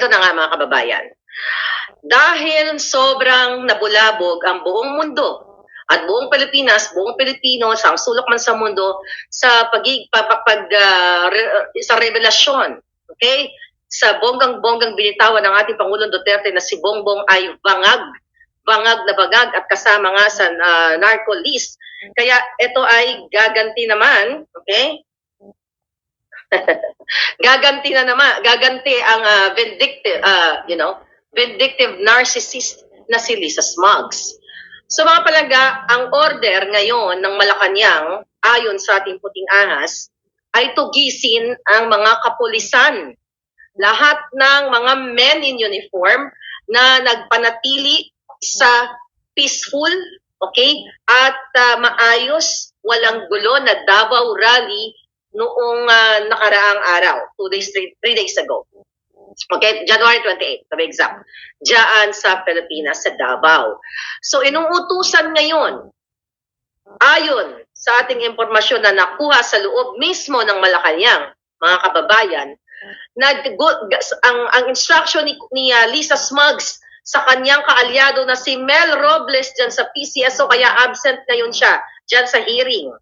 Ito na nga mga kababayan. Dahil sobrang nabulabog ang buong mundo at buong Pilipinas, buong Pilipino, sa sulok man sa mundo sa pagig pag, pag uh, re, sa revelasyon, okay? Sa bonggang-bonggang binitawan ng ating Pangulong Duterte na si Bongbong ay bangag, bangag na bangag at kasama nga sa uh, narco list. Kaya ito ay gaganti naman, okay? gaganti na naman, gaganti ang uh, vindictive, uh, you know, vindictive narcissist na si Lisa Smuggs. So mga palangga, ang order ngayon ng Malacanang ayon sa ating puting ahas ay tugisin ang mga kapulisan. Lahat ng mga men in uniform na nagpanatili sa peaceful, okay, at uh, maayos, walang gulo na Davao Rally noong uh, nakaraang araw, two days, three, three days ago. Okay, January 28, to be exact. Diyan sa Pilipinas, sa Davao. So, inuutusan ngayon, ayon sa ating impormasyon na nakuha sa loob mismo ng Malacanang, mga kababayan, na ang, ang instruction ni, ni uh, Lisa Smuggs sa kanyang kaalyado na si Mel Robles dyan sa PCSO, kaya absent ngayon siya dyan sa hearing.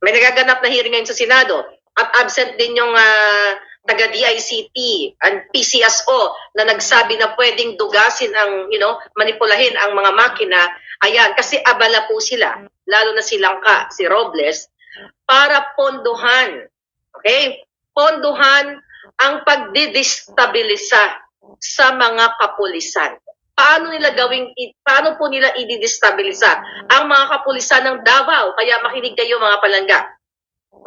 May nagaganap na hearing ngayon sa Senado at absent din yung uh, taga DICT and PCSO na nagsabi na pwedeng dugasin ang, you know, manipulahin ang mga makina. Ayan, kasi abala po sila, lalo na si Langka, si Robles, para ponduhan, okay? Ponduhan ang pagdidestabilisa sa mga kapulisan. Paano nila gawing, paano po nila i-destabilisa ang mga kapulisan ng Davao? Kaya makinig kayo mga palangga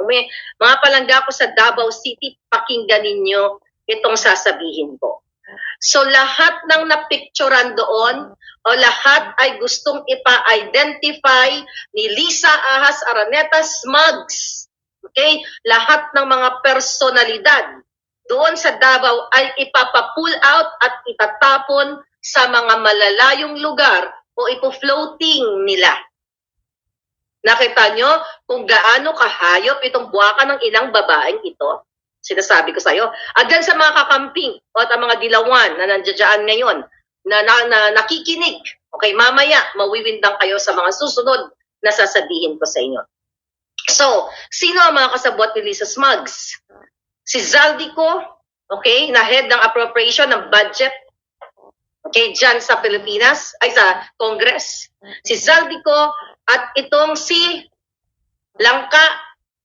may, mga palangga ko sa Davao City, pakinggan ninyo itong sasabihin ko. So lahat ng napicturan doon o lahat ay gustong ipa-identify ni Lisa Ahas Araneta Smugs. Okay? Lahat ng mga personalidad doon sa Davao ay ipapa-pull out at itatapon sa mga malalayong lugar o ipo-floating nila. Nakita nyo kung gaano kahayop itong buwaka ng inang babaeng ito? Sinasabi ko sa iyo. At dyan sa mga kakamping o at ang mga dilawan na nandiyan ngayon na, na, na nakikinig, okay, mamaya mawiwindang kayo sa mga susunod na sasabihin ko sa inyo. So, sino ang mga kasabot ni Lisa Smugs? Si Zaldico, okay, na head ng appropriation ng budget okay, dyan sa Pilipinas, ay sa Congress. Si Zaldico at itong si Langka,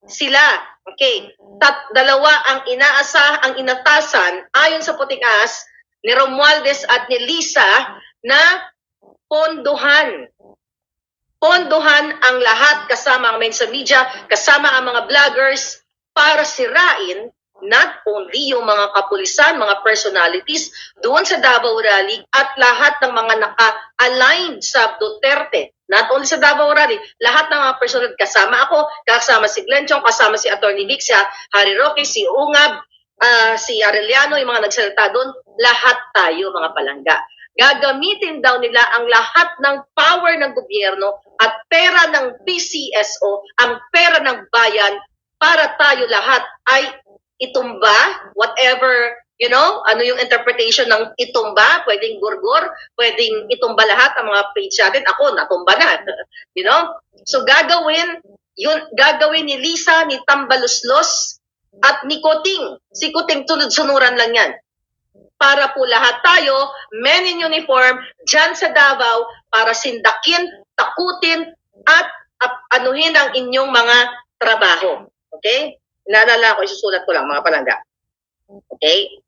sila. Okay. Tat, dalawa ang inaasa, ang inatasan ayon sa puting as ni Romualdez at ni Lisa na ponduhan. Ponduhan ang lahat kasama ang sa media, kasama ang mga vloggers para sirain not only yung mga kapulisan, mga personalities doon sa Davao Rally at lahat ng mga naka-aligned sa Duterte. Not only sa Davao Rally, lahat ng mga personal kasama ako, kasama si Glenn Chong, kasama si Attorney Vixia, Harry Roque, si Ungab, uh, si Arellano, yung mga nagsalita doon, lahat tayo mga palangga. Gagamitin daw nila ang lahat ng power ng gobyerno at pera ng PCSO, ang pera ng bayan para tayo lahat ay itumba, whatever, you know, ano yung interpretation ng itumba, pwedeng gurgur, pwedeng itumba lahat ang mga page natin. Ako, natumba na. you know? So gagawin, yun, gagawin ni Lisa, ni Tambaluslos, at ni Kuting. Si Kuting tunod-sunuran lang yan. Para po lahat tayo, men in uniform, dyan sa Davao, para sindakin, takutin, at, at anuhin ang inyong mga trabaho. Okay? Naalala ko, isusulat ko lang mga palangga. Okay?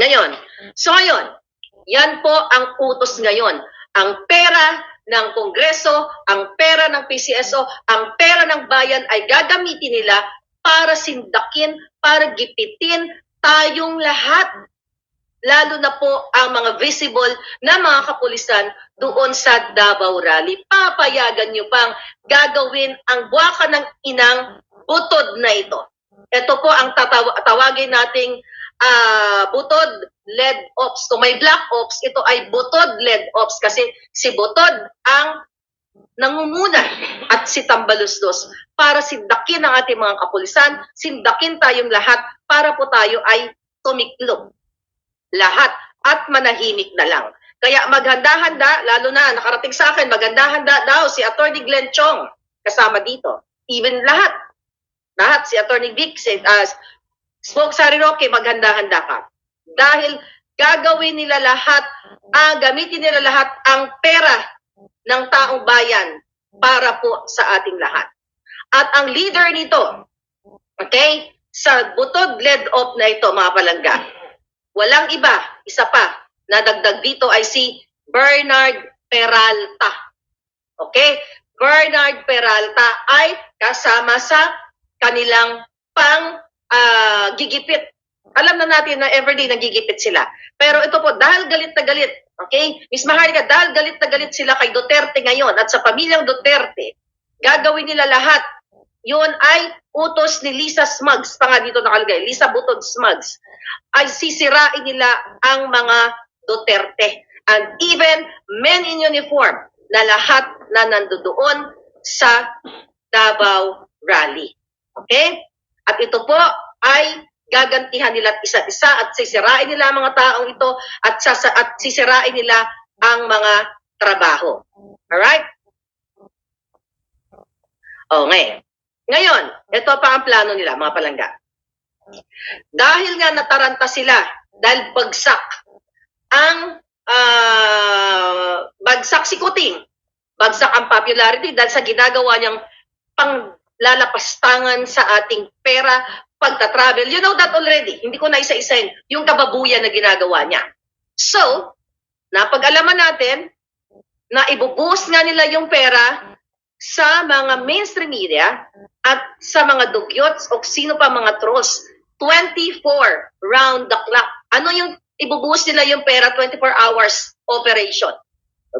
Ngayon, so ngayon, yan po ang utos ngayon. Ang pera ng Kongreso, ang pera ng PCSO, ang pera ng bayan ay gagamitin nila para sindakin, para gipitin tayong lahat. Lalo na po ang mga visible na mga kapulisan doon sa Davao Rally. Papayagan nyo pang gagawin ang buwaka ng inang butod na ito. Ito po ang tataw- tawagin nating uh, butod led ops. Kung may black ops, ito ay butod led ops kasi si butod ang nangunguna at si Tambaluslos para sindakin ang ating mga kapulisan, sindakin tayong lahat para po tayo ay tumiklop. lahat at manahimik na lang. Kaya maghanda-handa, lalo na nakarating sa akin, maghanda-handa daw si Attorney Glenn Chong kasama dito. Even lahat. Lahat, si Attorney Vic, si uh, Smoke Sari Roque, maghanda-handa ka. Dahil gagawin nila lahat, ah, gamitin nila lahat ang pera ng taong bayan para po sa ating lahat. At ang leader nito, okay, sa butod led off na ito, mga palangga, walang iba, isa pa, na dagdag dito ay si Bernard Peralta. Okay? Bernard Peralta ay kasama sa kanilang pang ah, gigipit. Alam na natin na everyday nagigipit sila. Pero ito po, dahil galit na galit, okay? Miss Maharlika, dahil galit na galit sila kay Duterte ngayon at sa pamilyang Duterte, gagawin nila lahat. Yun ay utos ni Lisa Smugs, pa nga dito nakalagay, Lisa Butod Smugs, ay sisirain nila ang mga Duterte. And even men in uniform na lahat na nandoon sa Davao Rally. Okay? At ito po ay gagantihan nila at isa't isa at sisirain nila ang mga taong ito at, sasa, at sisirain nila ang mga trabaho. Alright? O, ngayon. Ngayon, ito pa ang plano nila, mga palangga. Dahil nga nataranta sila, dahil bagsak ang ah, bagsak si Kuting, bagsak ang popularity dahil sa ginagawa niyang panglalapastangan sa ating pera, pagta-travel. You know that already. Hindi ko na isa-isahin yung kababuyan na ginagawa niya. So, napag-alaman natin na ibubuhos nga nila yung pera sa mga mainstream media at sa mga dugyots o sino pa mga trolls 24 round the clock. Ano yung ibubuhos nila yung pera 24 hours operation?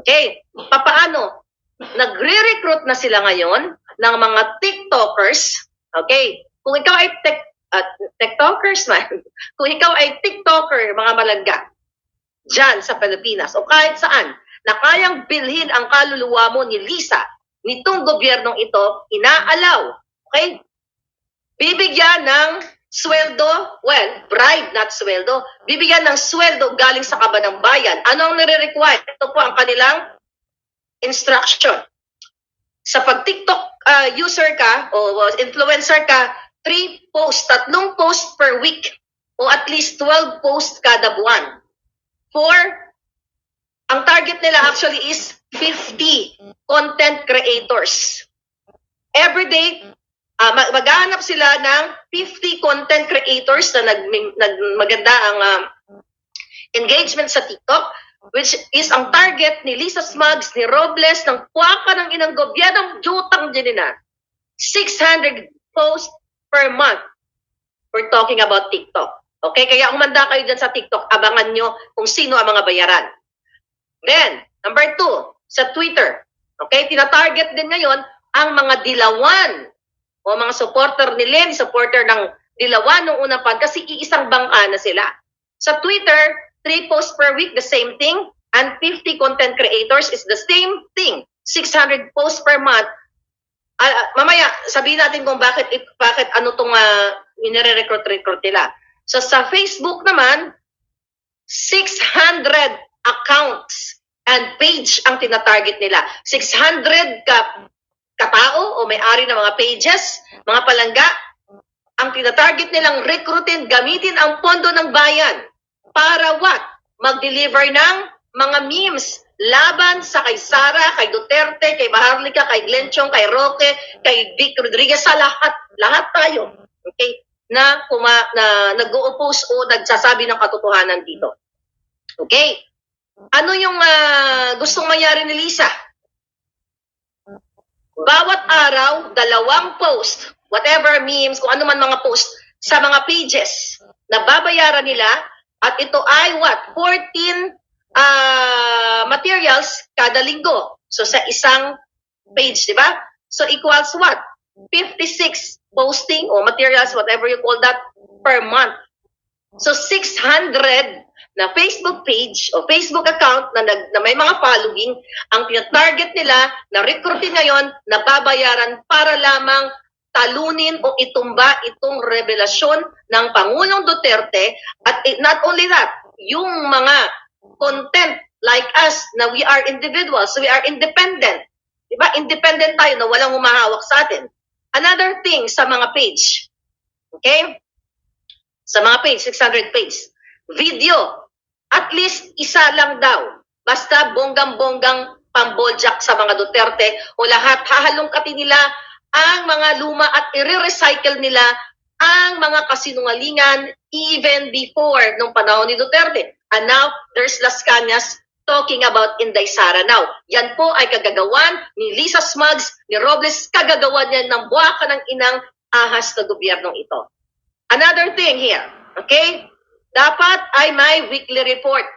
Okay? Papaano? Nagre-recruit na sila ngayon ng mga TikTokers. Okay? Kung ikaw ay tek, at TikTokers man, kung ikaw ay TikToker, mga malangga, dyan sa Pilipinas o kahit saan, na kayang bilhin ang kaluluwa mo ni Lisa, nitong gobyernong ito, inaalaw. Okay? Bibigyan ng sweldo, well, bribe, not sweldo, bibigyan ng sweldo galing sa kaba ng bayan. Ano ang nire-require? Ito po ang kanilang instruction. Sa pag-TikTok uh, user ka o influencer ka, three posts, tatlong posts per week o at least 12 posts kada buwan. For, ang target nila actually is 50 content creators. Every day, uh, maghahanap sila ng 50 content creators na nag, nag maganda ang uh, engagement sa TikTok, which is ang target ni Lisa Smugs, ni Robles, ng kwaka ng inang gobyernong jutang din na. 600 posts per month. We're talking about TikTok. Okay, kaya umanda kayo dyan sa TikTok, abangan nyo kung sino ang mga bayaran. Then, number two, sa Twitter. Okay, tinatarget din ngayon ang mga dilawan o mga supporter ni Len, supporter ng dilawan nung unang pan kasi iisang bangka na sila. Sa Twitter, 3 posts per week, the same thing. And 50 content creators is the same thing. 600 posts per month. Uh, mamaya, sabihin natin kung bakit, bakit ano itong uh, inire-recruit-recruit nila. So sa Facebook naman, 600 accounts and page ang tinatarget nila. 600 ka katao o may-ari ng mga pages, mga palangga, ang tinatarget nilang recruitin, gamitin ang pondo ng bayan para what? Mag-deliver ng mga memes laban sa kay Sara, kay Duterte, kay Maharlika, kay Glenchong, kay Roque, kay Vic Rodriguez, sa lahat, lahat tayo. Okay? Na, kuma, na nag-oppose o nagsasabi ng katotohanan dito. Okay? Ano yung uh, gustong mangyari ni Lisa? Bawat araw, dalawang post, whatever memes, kung ano man mga post, sa mga pages na babayaran nila at ito ay what? 14 uh, materials kada linggo. So sa isang page, di ba? So equals what? 56 posting or materials, whatever you call that, per month. So 600 na Facebook page o Facebook account na, nag, na may mga following, ang target nila na recruitin ngayon na babayaran para lamang talunin o itumba itong revelasyon ng Pangulong Duterte at not only that, yung mga content like us na we are individuals, we are independent. Diba? Independent tayo na walang humahawak sa atin. Another thing sa mga page. Okay? Sa mga page, 600 page. Video. At least isa lang daw. Basta bonggang-bonggang pamboljak sa mga Duterte o lahat hahalongkatin nila ang mga luma at i-recycle nila ang mga kasinungalingan even before nung panahon ni Duterte. And now, there's Las Cañas talking about Inday Sara now. Yan po ay kagagawan ni Lisa Smugs, ni Robles, kagagawan niya ng buwaka ng inang ahas na gobyernong ito. Another thing here, okay? Dapat ay may weekly report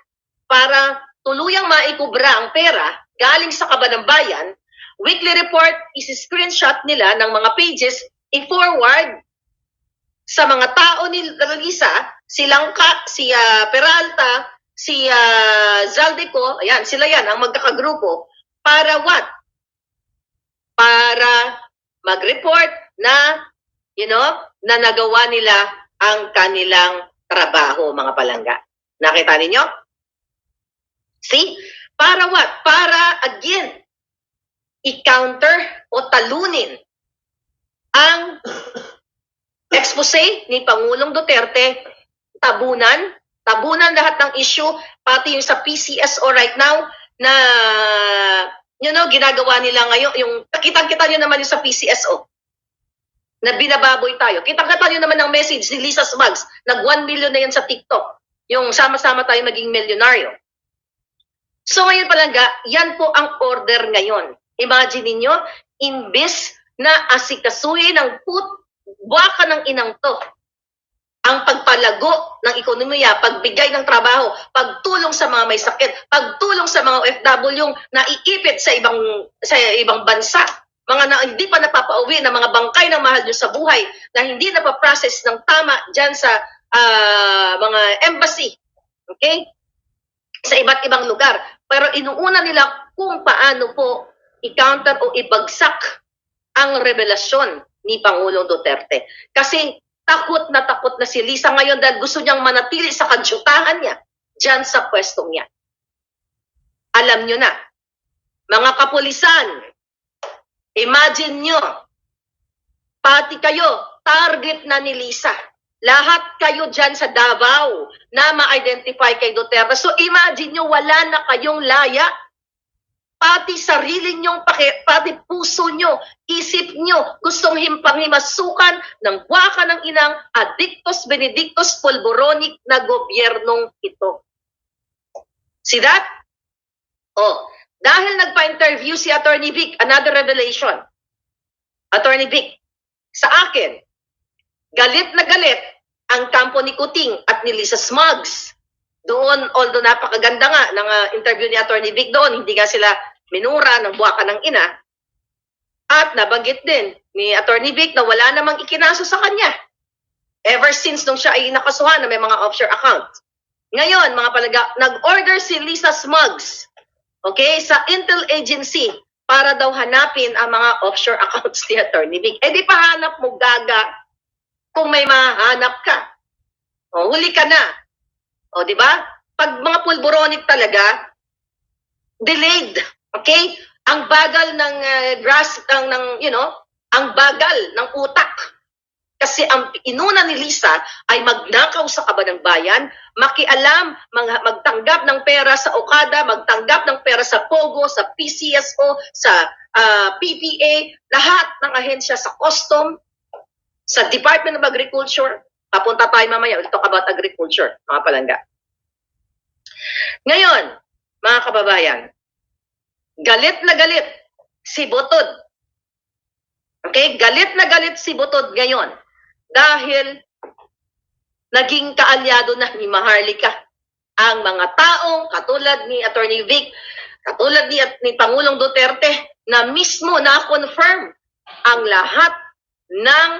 para tuluyang maikubra ang pera galing sa kaban ng bayan. Weekly report is screenshot nila ng mga pages, i-forward sa mga tao ni Lisa, si Langka, si ah, Peralta, si ah, Zaldico, ayan, sila yan, ang magkakagrupo, para what? Para mag-report na, you know, na nagawa nila ang kanilang trabaho, mga palangga. Nakita ninyo? See? Para what? Para, again, i-counter o talunin ang expose ni Pangulong Duterte, tabunan, tabunan lahat ng issue, pati yung sa PCSO right now, na, you know, ginagawa nila ngayon, yung, kitang-kita nyo naman yung sa PCSO, na binababoy tayo. Kitang-kita nyo naman ang message ni Lisa Smugs, nag 1 million na yan sa TikTok, yung sama-sama tayo maging milyonaryo. So ngayon palangga, yan po ang order ngayon. Imagine ninyo, imbes na asikasuhin ng put, baka ng inang to, ang pagpalago ng ekonomiya, pagbigay ng trabaho, pagtulong sa mga may sakit, pagtulong sa mga OFW na iipit sa ibang sa ibang bansa, mga na hindi pa napapauwi na mga bangkay ng mahal nyo sa buhay na hindi napaprocess ng tama dyan sa ah, mga embassy. Okay? Sa iba't ibang lugar. Pero inuuna nila kung paano po i-counter o ibagsak ang revelasyon ni Pangulong Duterte. Kasi takot na takot na si Lisa ngayon dahil gusto niyang manatili sa kadyutahan niya dyan sa pwestong niya. Alam niyo na, mga kapulisan, imagine niyo, pati kayo, target na ni Lisa. Lahat kayo dyan sa Davao na ma-identify kay Duterte. So imagine nyo, wala na kayong laya pati sarili nyong paki, pati puso nyo, isip nyo, gustong himpang-himasukan ng waka ng inang Adictus Benedictus Polboronic na gobyernong ito. See that? Oh, dahil nagpa-interview si Attorney Vic, another revelation. Attorney Vic, sa akin, galit na galit ang kampo ni Kuting at ni Lisa Smugs doon, although napakaganda nga ng ah, interview ni Attorney Vic doon, hindi nga sila minura ng buwaka ng ina. At nabanggit din ni Attorney Vic na wala namang ikinaso sa kanya. Ever since nung siya ay nakasuhan na may mga offshore account. Ngayon, mga palaga, nag-order si Lisa Smugs, okay, sa Intel Agency para daw hanapin ang mga offshore accounts ni Attorney Vic. Eh di pahanap mo gaga kung may mahanap ka. O, huli ka na. O, di ba? Pag mga pulboronic talaga, delayed. Okay? Ang bagal ng uh, grasp ng, ng, you know, ang bagal ng utak. Kasi ang inuna ni Lisa ay magnakaw sa kaba ng bayan, makialam, mag- magtanggap ng pera sa Okada, magtanggap ng pera sa Pogo, sa PCSO, sa ah, PPA, lahat ng ahensya sa custom, sa Department of Agriculture. Papunta tayo mamaya, we'll talk about agriculture, mga palangga. Ngayon, mga kababayan, galit na galit si Butod. Okay? Galit na galit si Butod ngayon dahil naging kaalyado na ni Maharlika ang mga taong katulad ni Attorney Vic, katulad ni, ni Pangulong Duterte na mismo na-confirm ang lahat ng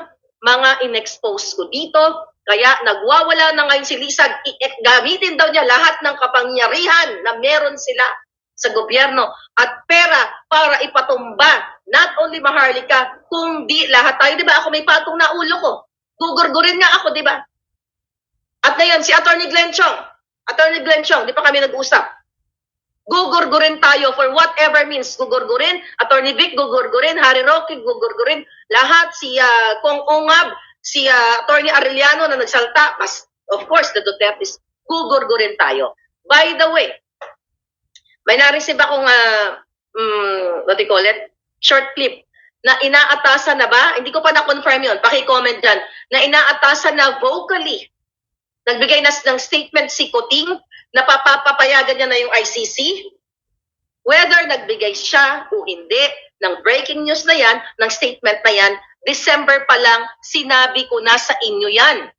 mga in-expose ko dito. Kaya nagwawala na ngayon si Lisa, I- i- gamitin daw niya lahat ng kapangyarihan na meron sila sa gobyerno at pera para ipatumba not only Maharlika, kundi lahat tayo. Di ba ako may patong na ulo ko? Gugurgurin nga ako, di ba? At ngayon, si Attorney Glenn Chong, Attorney Glenn Chong, di pa kami nag-usap. Gugurgurin tayo for whatever means. Gugurgurin, Attorney Vic, gugurgurin, Harry Roque, gugurgurin, lahat, si ah, Kong Ungab, si ah, Attorney Arellano na nagsalta, mas, of course, the Duterte's, gugurgurin tayo. By the way, may na-receive akong, ah, mm, what do you call it, short clip na inaatasan na ba? Hindi ko pa na-confirm yun. Paki-comment dyan. Na inaatasan na vocally. Nagbigay na ng statement si Kuting na papapayagan niya na yung ICC. Whether nagbigay siya o hindi ng breaking news na yan, ng statement na yan, December pa lang, sinabi ko na sa inyo yan.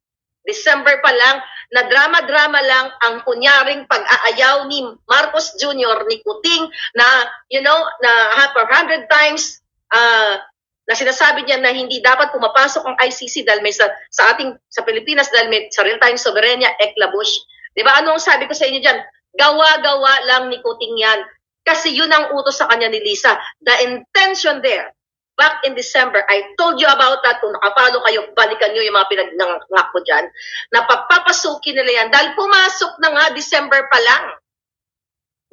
December pa lang, na drama-drama lang ang kunyaring pag-aayaw ni Marcos Jr. ni Kuting na, you know, na for 100 times ah, na sinasabi niya na hindi dapat pumapasok ang ICC dahil may sa, sa ating sa Pilipinas dahil may sarili tayong soberenya, eklabush. Di ba? Ano ang sabi ko sa inyo dyan? Gawa-gawa lang ni Kuting yan. Kasi yun ang utos sa kanya ni Lisa. The intention there, back in December, I told you about that. Kung nakapalo kayo, balikan nyo yung mga pinagnangak ko dyan. Na papapasukin nila yan. Dahil pumasok na nga December pa lang.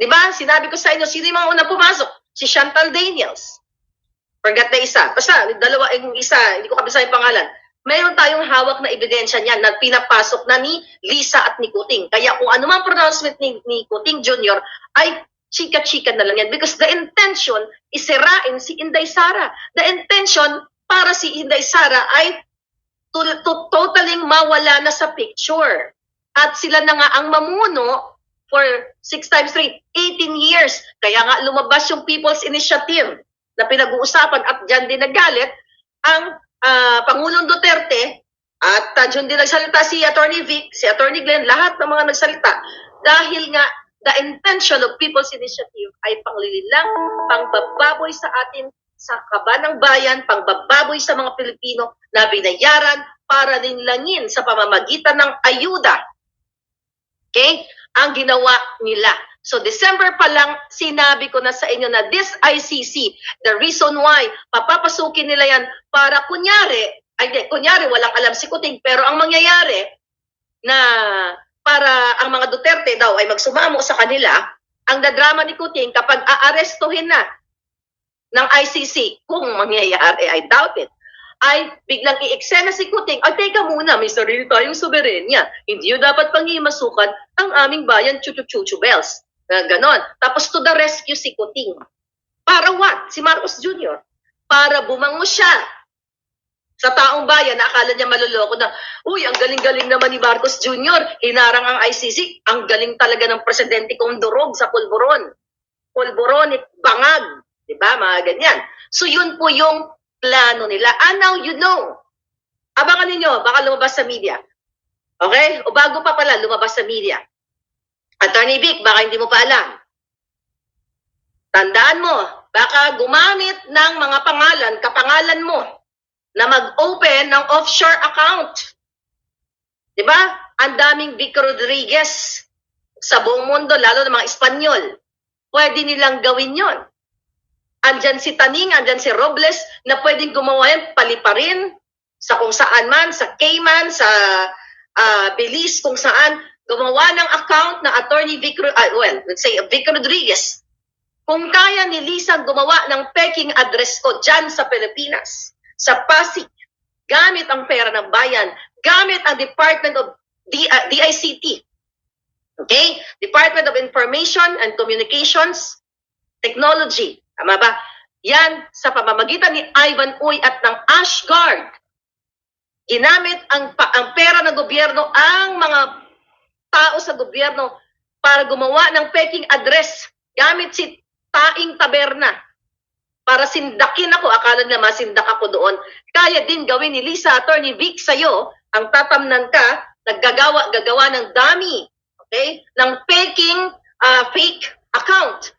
Di ba? Sinabi ko sa inyo, sino yung mga unang pumasok? Si Chantal Daniels. Forgot na isa. Basta, dalawa, yung isa, hindi ko kabisa yung pangalan. Mayroon tayong hawak na ebidensya niyan na pinapasok na ni Lisa at ni Kuting. Kaya kung ano man pronouncement ni, ni Kuting Jr. ay chika-chika na lang yan. Because the intention is sirain si Inday Sara. The intention para si Inday Sara ay to, to, totaling mawala na sa picture. At sila na nga ang mamuno for 6 times 3, 18 years. Kaya nga lumabas yung People's Initiative na pinag-uusapan at dyan din nagalit ang ah, Pangulong Duterte at uh, dyan din nagsalita si Attorney Vic, si Attorney Glenn, lahat ng mga nagsalita dahil nga the intention of People's Initiative ay panglililang, pangbababoy sa atin sa kaba ng bayan, pangbababoy sa mga Pilipino na binayaran para linlangin sa pamamagitan ng ayuda. Okay? Ang ginawa nila. So December pa lang, sinabi ko na sa inyo na this ICC, the reason why papapasukin nila yan para kunyari, ay di, kunyari walang alam si Kuting, pero ang mangyayari na para ang mga Duterte daw ay magsumamo sa kanila, ang dadrama ni Kuting kapag aarestuhin na ng ICC, kung mangyayari, I doubt it, ay biglang i-eksena si Kuting, ay teka muna, may sarili tayong soberenya. Hindi yun dapat pangimasukan ang aming bayan, chuchu-chuchu bells. Na ganon. Tapos to the rescue si Kuting. Para what? Si Marcos Jr. Para bumango siya sa taong bayan na akala niya maluloko na, uy, ang galing-galing naman ni Marcos Jr. Hinarang ang ICC. Ang galing talaga ng presidente kong durog sa pulburon. Pulburon, bangag. Diba? Mga ganyan. So yun po yung plano nila. And now you know. Abangan ninyo, baka lumabas sa media. Okay? O bago pa pala lumabas sa media. Attorney Vic, baka hindi mo pa alam. Tandaan mo, baka gumamit ng mga pangalan, kapangalan mo, na mag-open ng offshore account. Di ba? Ang daming Vic Rodriguez sa buong mundo, lalo ng mga Espanyol. Pwede nilang gawin yon. Andyan si Taning, andyan si Robles, na pwedeng gumawa yan, paliparin sa kung saan man, sa Cayman, sa ah, Belize, kung saan, gumawa ng account na attorney Vic, Ro- ah, well, let's say Vic Rodriguez. Kung kaya ni Lisa gumawa ng peking address ko dyan sa Pilipinas, sa Pasig, gamit ang pera ng bayan, gamit ang Department of D- ah, DICT, okay? Department of Information and Communications Technology, tama ba? Yan sa pamamagitan ni Ivan Uy at ng Ashguard. Ginamit ang, ang pera ng gobyerno, ang mga tao sa gobyerno para gumawa ng peking address gamit si Taing Taberna para sindakin ako. Akala nila masindak ako doon. Kaya din gawin ni Lisa Attorney Vic sa'yo, ang tatamnan ka, naggagawa gagawa ng dami, okay, ng peking ah, fake account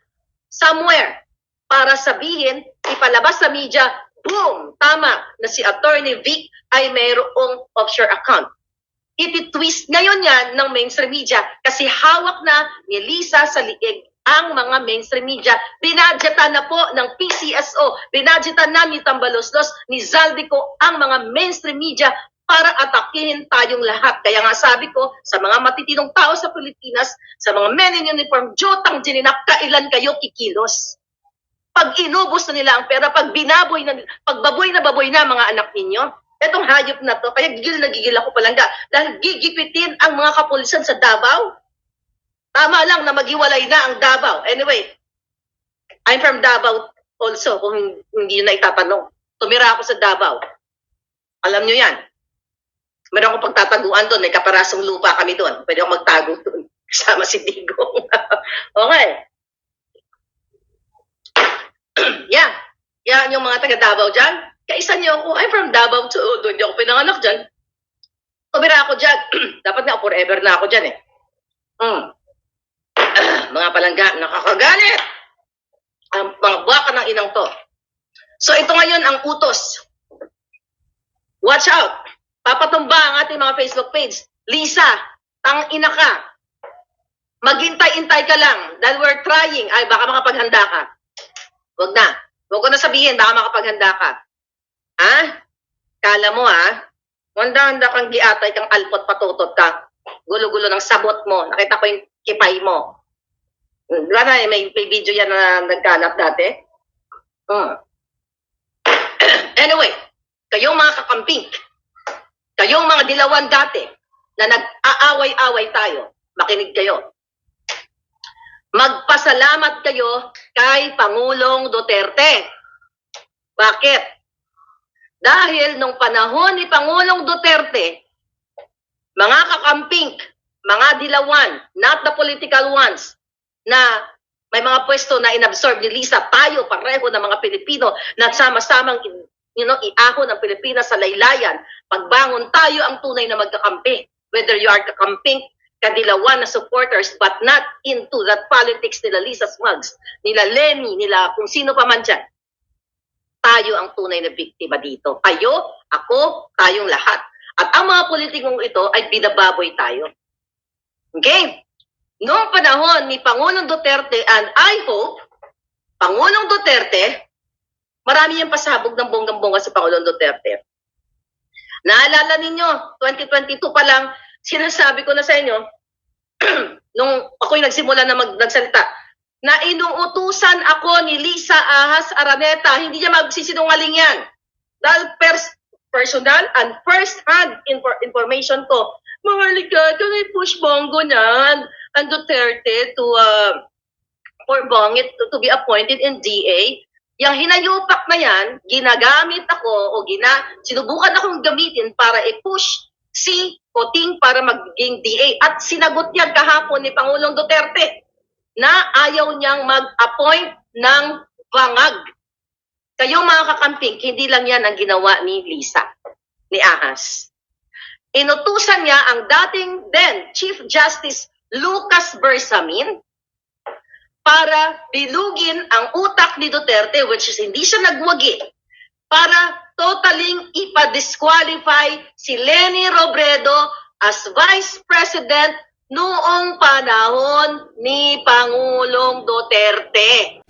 somewhere para sabihin, ipalabas sa media, boom, tama na si Attorney Vic ay mayroong offshore account iti-twist ngayon yan ng mainstream media kasi hawak na ni Lisa sa liig ang mga mainstream media. Binadgetan na po ng PCSO, binadgetan na ni Tambaloslos, ni Zaldico ang mga mainstream media para atakihin tayong lahat. Kaya nga sabi ko, sa mga matitinong tao sa Pilipinas, sa mga men in uniform, Jotang Jininak, kailan kayo kikilos? Pag inubos na nila ang pera, pag binaboy na, pag baboy na baboy na mga anak ninyo, etong hayop na to, kaya gigil na gigil ako palangga, dahil gigipitin ang mga kapulisan sa Davao. Tama lang na magiwalay na ang Davao. Anyway, I'm from Davao also, kung hindi na itatanong. Tumira ako sa Davao. Alam nyo yan. Meron akong pagtataguan doon. May kaparasong lupa kami doon. Pwede akong magtago doon. Kasama si Digong. okay. yeah. Yan yung mga taga Davao dyan. Kaisa niyo ako. I'm from Davao too. Doon di ako pinanganak dyan. Tumira ako dyan. Dapat nga forever na ako dyan eh. Mm. mga palangga, nakakagalit. Ang mga baka ng inang to. So ito ngayon ang utos. Watch out. Papatumba ang ating mga Facebook page. Lisa, tang ina ka. Maghintay-intay ka lang dahil we're trying. Ay, baka makapaghanda ka. Huwag na. Huwag ko na sabihin, baka makapaghanda ka. Ha? Kala mo ha? Handa-handa kang giatay kang alpot patutot ka. Gulo-gulo ng sabot mo. Nakita ko yung kipay mo. Di ba na, may, may video yan na nagkalat dati? Hmm. anyway, kayong mga kakamping, kayong mga dilawan dati na nag-aaway-away tayo, makinig kayo. Magpasalamat kayo kay Pangulong Duterte. Bakit? Dahil nung panahon ni Pangulong Duterte, mga kakamping, mga dilawan, not the political ones, na may mga pwesto na inabsorb ni Lisa, tayo pareho ng mga Pilipino na sama-samang you know, iahon ang Pilipinas sa laylayan. Pagbangon tayo ang tunay na magkakampi. Whether you are kakamping, kadilawan na supporters, but not into that politics nila Lisa Smugs, nila Lenny, nila kung sino pa man dyan. Tayo ang tunay na biktima dito. Kayo, ako, tayong lahat. At ang mga politikong ito ay binababoy tayo. Okay? Noong panahon ni Pangulong Duterte and I hope, Pangulong Duterte, marami yung pasabog ng bonggang-bongga si Pangulong Duterte. Naalala ninyo, 2022 pa lang, sinasabi ko na sa inyo, nung ako'y nagsimula na mag, nagsalita, na inuutusan ako ni Lisa Ahas Araneta, hindi niya magsisinungaling yan. Dahil pers- personal and first-hand infor- information ko, mga liga, can I push bongo niyan? And Duterte to, uh, for Bongit to, to be appointed in DA, yung hinayupak na yan, ginagamit ako o gina, sinubukan akong gamitin para i-push si Coting para magiging DA. At sinagot niya kahapon ni Pangulong Duterte na ayaw niyang mag-appoint ng bangag. Kayong mga kakamping, hindi lang yan ang ginawa ni Lisa, ni Ahas. Inutusan niya ang dating then Chief Justice Lucas Bersamin para bilugin ang utak ni Duterte, which is hindi siya nagwagi, para totaling ipa-disqualify si Leni Robredo as Vice President noong panahon ni Pangulong Duterte.